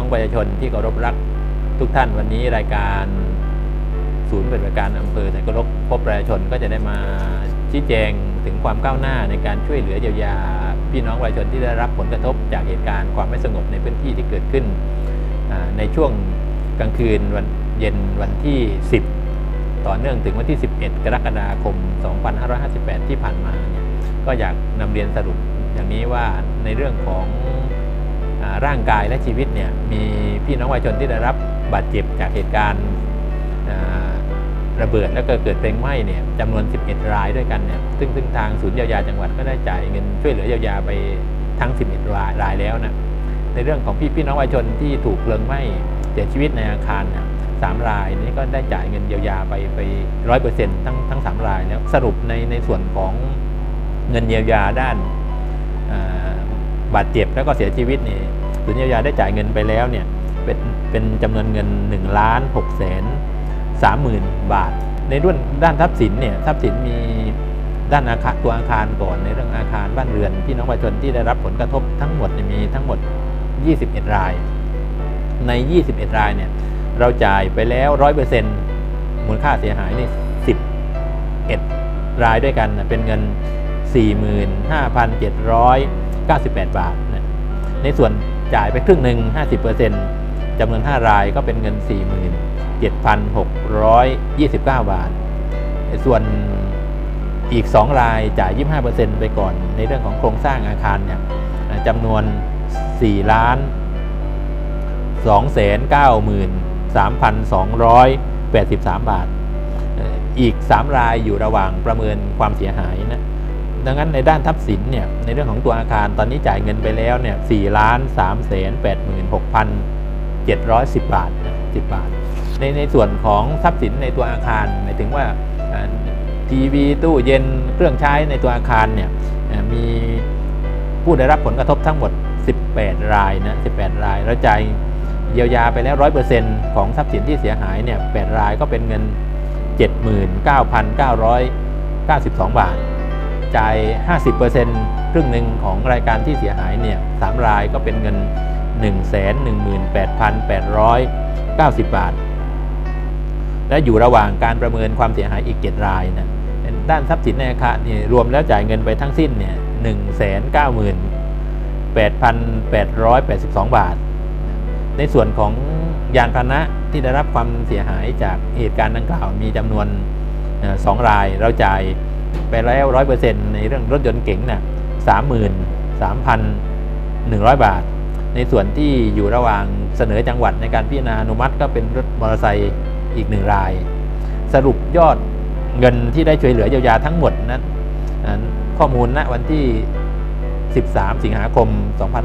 องประชาชนที่เคารพรักทุกท่านวันนี้รายการศูนย์ปฏิบัติการอำเภอสันกรกพบประชาชนก็จะได้มาชี้แจงถึงความก้าวหน้าในการช่วยเหลือเยียวยา พี่น้องประชาชนที่ได้รับผลกระทบจากเหตุการณ์ความไม่สงบในพื้นที่ที่เกิดขึ้นในช่วงกลางคืนวันเย็นวันที่ 10 ต่อเนื่องถึงวันที่ 11 กรกฎาคม 2558 ที่ผ่านมาเนี่ยก็อยากนำเรียนสรุปอย่างนี้ว่าในเรื่องของ ร่างกายและชีวิตเนี่ยมีพี่น้องประชาชนที่ได้รับบาดเจ็บจากเหตุการณ์ระเบิดแล้วก็เกิดเพลิงไหม้เนี่ยจำนวน 11 รายด้วยกันเนี่ยซึ่งซึ่งทางศูนย์เยียวยาจังหวัดก็ได้จ่ายเงินช่วยเหลือเยียวยาไปทั้ง 11 รายรายแล้วนะในเรื่องของพี่พี่น้องประชาชนที่ถูกเพลิงไหม้เสียชีวิตในอาคารเนี่ยสามรายนี้ก็ได้จ่ายเงินเยียวยาไปไปร้อยเปอร์เซ็นต์ทั้งทั้งสามรายแล้วสรุปในในส่วนของเงินเยียวยาด้าน บาดเจ็บแล้วก็เสียชีวิตนี่ศูนย์เยียวยาได้จ่ายเงินไปแล้วเนี่ยเป็นเป็นจำนวนเงิน1ล้าน6แสน3หมื่นบาท ในเรื่องด้านทรัพย์สินเนี่ยทรัพย์สินมีด้านอาคารตัวอาคารก่อนในเรื่องอาคารบ้านเรือนพี่น้องประชาชนที่ได้รับผลกระทบทั้งหมดเนี่ยมีทั้งหมด 21 ราย ใน 21 รายเนี่ยเราจ่ายไปแล้ว 100%มูลค่าเสียหายนี่11 รายด้วยกันเป็นเงิน 98 บาทนะในส่วนจ่ายไปครึ่งหนึ่ง 50%จำนวน 5 รายก็เป็นเงิน 47,629 บาท ส่วนอีก 2 รายจ่าย 25%ไปก่อน ในเรื่องของโครงสร้างอาคารเนี่ยจำนวน 4 ล้าน 293,283 บาทอ่ออีก 3 รายอยู่ระหว่างประเมินความเสียหายนะ ดังนั้นในด้านทรัพย์สินเนี่ยในเรื่องของตัวอาคารตอนนี้จ่ายเงินไปแล้วเนี่ย4ล้าน3แสน86,710บาทนะ10บาท ในในส่วนของทรัพย์สินในตัวอาคารหมายถึงว่าทีวีตู้เย็นเครื่องใช้ในตัวอาคารเนี่ยมีผู้ได้รับผลกระทบทั้งหมด 18 รายนะ18 รายแล้วจ่ายเยียวยาไปแล้ว 100%ของทรัพย์สินที่เสียหายเนี่ย8รายก็เป็นเงิน 79,992 บาท จ่าย 50%ครึ่งหนึ่งของรายการที่เสียหายเนี่ยสามรายก็เป็นเงิน 118,890 บาท และอยู่ระหว่างการประเมินความเสียหายอีก 7 รายนะด้านทรัพย์สินในอาคารนี่รวมแล้วจ่ายเงินไปทั้งสิ้นเนี่ย198,882 บาท ในส่วนของยานพาหนะที่ได้รับความเสียหายจากเหตุการณ์ดังกล่าวมีจำนวนเอ่อสองรายเราจ่าย ไปแล้วร้อยเปอร์เซ็นต์ในเรื่องรถยนต์เก๋งน่ะสามหมื่นสามพันหนึ่งร้อยบาท ในส่วนที่อยู่ระหว่างเสนอจังหวัดในการพิจารณาอนุมัติก็เป็นรถมอเตอร์ไซค์อีกหนึ่งราย สรุปยอดเงินที่ได้ช่วยเหลือเยียวยาทั้งหมดนั้นข้อมูลณวันที่ 13 สิงหาคม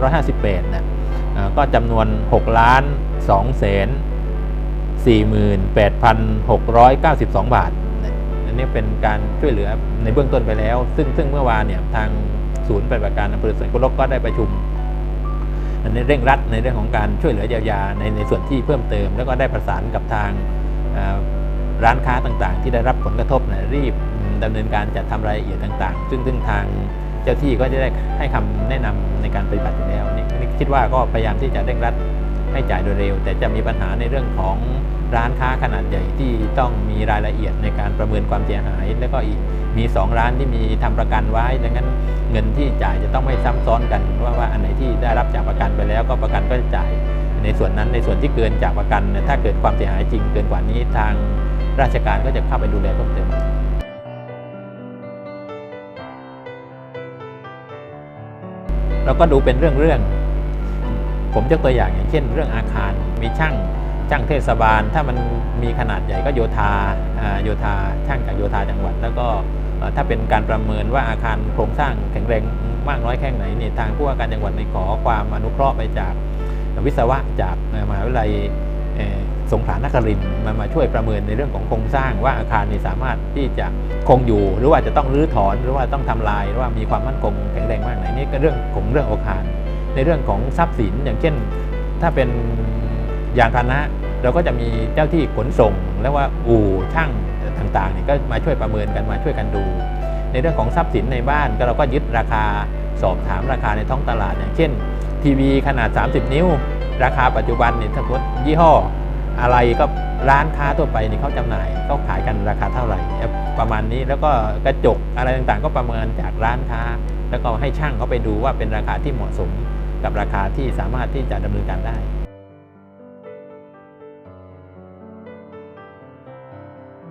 2558นะอ่าก็จำนวน 6 ล้าน2แสน48,692 บาท นี้เป็นการช่วยเหลือในเบื้องต้นไปแล้ว ซึ่งซึ่งเมื่อวานเนี่ยทางศูนย์ปฏิบัติการอำเภอสันกุลกก็ได้ประชุมในเร่งรัดในเรื่องของการช่วยเหลือเยียวยาในในส่วนที่เพิ่มเติม แล้วก็ได้ประสานกับทางร้านค้าต่างๆ ที่ได้รับผลกระทบนะรีบดำเนินการจัดทำรายละเอียดต่างๆ ซึ่งซึ่งทางเจ้าที่ก็จะได้ให้คำแนะนำในการปฏิบัติอยู่แล้วนี่คิดว่าก็พยายามที่จะเร่งรัดให้จ่ายโดยเร็ว แต่จะมีปัญหาในเรื่องของ ร้านค้าขนาดใหญ่ที่ต้องมีรายละเอียดในการประเมินความเสียหาย แล้วก็อีกมี 2 ร้านที่มีทำประกันไว้ ดังนั้นเงินที่จ่ายจะต้องไม่ซ้ำซ้อนกันว่าว่าอันไหนที่ได้รับจากประกันไปแล้ว ก็ประกันก็จะจ่ายในส่วนนั้นในส่วนที่เกินจากประกัน ถ้าเกิดความเสียหายจริงเกินกว่านี้ทางราชการก็จะเข้าไปดูแลเพิ่มเติมเราก็ดูเป็นเรื่องๆผมยกตัวอย่างอย่างเช่น เรื่องอาคารมีช่าง ช่างเทศบาล ถ้ามันมีขนาดใหญ่ก็โยธาโยธาช่างจากโยธาจังหวัด แล้วก็ถ้าเป็นการประเมินว่าอาคารโครงสร้างแข็งแรงมากน้อยแค่ไหนเนี่ยทางผู้ว่าการจังหวัดในขอความอนุเคราะห์ไปจากวิศวะจากมหาวิทยาลัยสงขลานครินทร์มามาช่วยประเมินในเรื่องของโครงสร้างว่าอาคารนี้สามารถที่จะคงอยู่ หรือว่าจะต้องรื้อถอนหรือว่าต้องทำลายหรือว่ามีความมั่นคงแข็งแรงมากไหนนี่ก็เรื่องของเรื่องอาคาร ในเรื่องของทรัพย์สินอย่างเช่น ถ้าเป็น อย่านพาหนะเราก็จะมีเจ้าที่ขนส่ง แล้วว่าอู่ช่างต่างๆเนี่ยก็มาช่วยประเมินกันมาช่วยกันดู ในเรื่องของทรัพย์สินในบ้านก็เราก็ยึดราคาสอบถามราคาในท้องตลาด อย่างเช่น ทีวีขนาด 30 นิ้ว ราคาปัจจุบันเนี่ยสมมติยี่ห้อ อะไรก็ร้านค้าทั่วไปนี่เขาจำหน่ายเขาขายกันราคาเท่าไหร่ประมาณนี้แล้วก็กระจกอะไรต่างๆ ก็ประเมินจากร้านค้า แล้วก็ให้ช่างเขาไปดูว่าเป็นราคาที่เหมาะสมกับราคาที่สามารถที่จะดำเนินการได้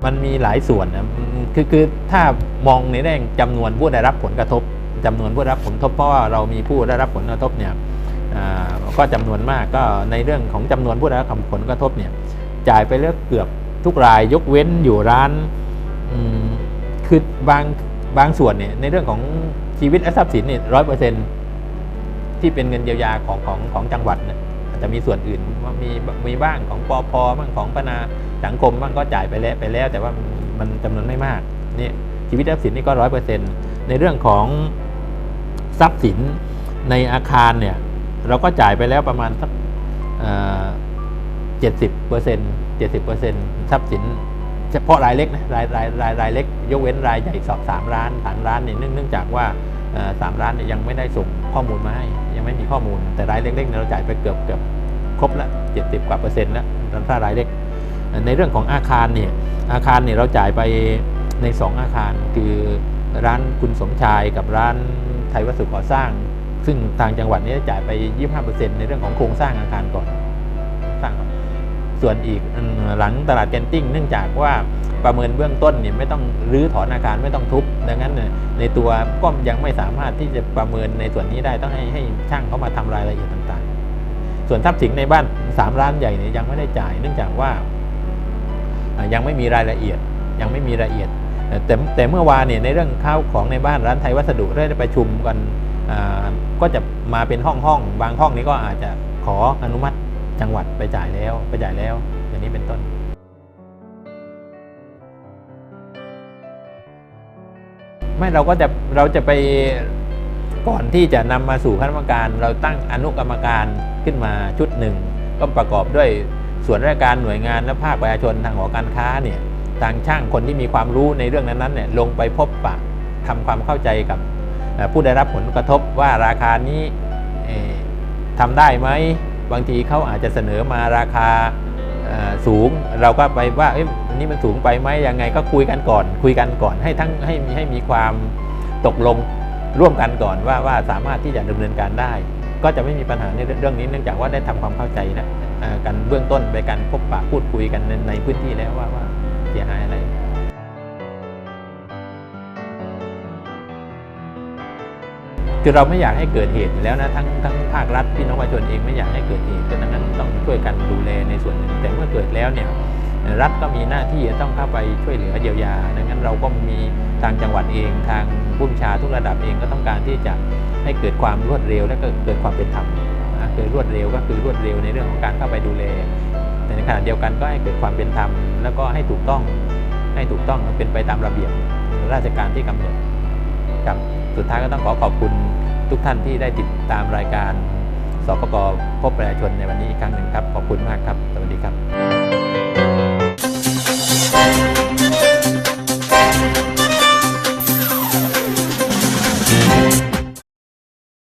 มันมีหลายส่วนนะคือคือถ้ามองในแง่จำนวนผู้ได้รับผลกระทบจำนวนผู้ได้รับผลกระทบเพราะว่าเรามีผู้ได้รับผลกระทบเนี่ยอ่าก็จำนวนมากก็ในเรื่องของจำนวนผู้ได้รับผลกระทบเนี่ยจ่ายไปแล้วเกือบทุกรายยกเว้นอยู่ร้านอืมคือบางบางส่วนเนี่ยในเรื่องของชีวิตและทรัพย์สินเนี่ยร้อยเปอร์เซ็นที่เป็นเงินเยียวยาของของของจังหวัดเนี่ย จะมีส่วนอื่นว่ามีมีบ้างของปอพบ้างของปนาสังคมบ้างก็จ่ายไปแล้วไปแล้ว แต่ว่ามันจำนวนไม่มากนี่ชีวิตทรัพย์สินนี่ก็ร้อยเปอร์เซ็นในเรื่องของทรัพย์สินในอาคารเนี่ย เราก็จ่ายไปแล้วประมาณสักเจ็ดสิบเปอร์เซ็นต์เจ็ดสิบเปอร์เซ็นต์ทรัพย์สินเฉพาะรายเล็กนะรายรายรายรายเล็ก ยกเว้นรายใหญ่สอบสามร้านฐานร้านเนี่ยเนื่องจากว่าสามร้านเนี่ยยังไม่ได้ส่งข้อมูลมาให้ ยังไม่มีข้อมูล แต่รายเล็กๆเราจ่ายไปเกือบเกือบครบละเจ็ดสิบกว่าเปอร์เซ็นต์แล้วถ้ารายเล็ก ในเรื่องของอาคารเนี่ยอาคารเนี่ยเราจ่ายไปใน 2 อาคารคือร้านคุณสมชายกับร้านไทยวัสดุก่อสร้าง ซึ่งทางจังหวัดนี้จ่ายไป 25%ในเรื่องของโครงสร้างอาคารก่อนสร้างก่อน ส่วนอีกหลังตลาดแกนติ้งเนื่องจากว่าประเมินเบื้องต้นเนี่ยไม่ต้องรื้อถอนอาคารไม่ต้องทุบ ดังนั้นในตัวก็ยังไม่สามารถที่จะประเมินในส่วนนี้ได้ต้องให้ให้ช่างเขามาทำรายละเอียดต่างๆ ส่วนทรัพย์สินในบ้าน3ร้านใหญ่เนี่ยยังไม่ได้จ่าย เนื่องจากว่ายังไม่มีรายละเอียดยังไม่มีรายละเอียด แต่แต่เมื่อวานเนี่ยในเรื่องข้าวของในบ้านร้านไทยวัสดุได้ประชุมกันก็จะมาเป็นห้องห้องบางห้องนี้ก็อาจจะขออนุมัติ จังหวัดไปจ่ายแล้วไปจ่ายแล้ว อย่างนี้เป็นต้นไม่เราก็จะเราจะไปก่อนที่จะนำมาสู่คณะกรรมการ เราตั้งอนุกรรมการขึ้นมาชุดหนึ่ง ก็ประกอบด้วยส่วนราชการหน่วยงานและภาคประชาชนทางหอการค้าเนี่ยทางช่างคนที่มีความรู้ในเรื่องนั้นๆเนี่ยลงไปพบปะทำความเข้าใจกับผู้ได้รับผลกระทบว่าราคานี้เอ่อทำได้ไหม บางทีเขาอาจจะเสนอมาราคาสูงเราก็ไปว่าเอ้ยนนี้มันสูงไปไหมยังไงก็คุยกันก่อน คุยกันก่อนให้ทั้งให้มีให้มีความตกลงร่วมกันก่อนว่าว่าสามารถที่จะดำเนินการได้ ก็จะไม่มีปัญหาในเรื่องนี้เนื่องจากว่าได้ทำความเข้าใจนะกันเบื้องต้นไปกันพบปะพูดคุยกันในในพื้นที่แล้วว่าว่าเสียหายอะไร คือเราไม่อยากให้เกิดเหตุแล้วนะทั้งทั้งภาครัฐพี่น้องประชาชนเองไม่อยากให้เกิดเหตุดังนั้นต้องช่วยกันดูแลในส่วนหนึ่งแต่เมื่อเกิดแล้วเนี่ยรัฐก็มีหน้าที่จะต้องเข้าไปช่วยเหลือเยียวยา ดังนั้นเราก็มีทางจังหวัดเองทางผู้บัญชาทุกระดับเองก็ต้องการที่จะให้เกิดความรวดเร็วและก็เกิดความเป็นธรรมอะคือรวดเร็วก็คือรวดเร็วในเรื่องของการเข้าไปดูแลแต่ในขณะเดียวกันก็ให้เกิดความเป็นธรรมแล้วก็ให้ถูกต้องให้ถูกต้องเป็นไปตามระเบียบราชการที่กำหนดครับ สุดท้ายก็ต้องขอขอบคุณทุกท่านที่ได้ติดตามรายการสปกพบประชาชนในวันนี้อีกครั้งหนึ่งครับ ขอบคุณมากครับ สวัสดีครับ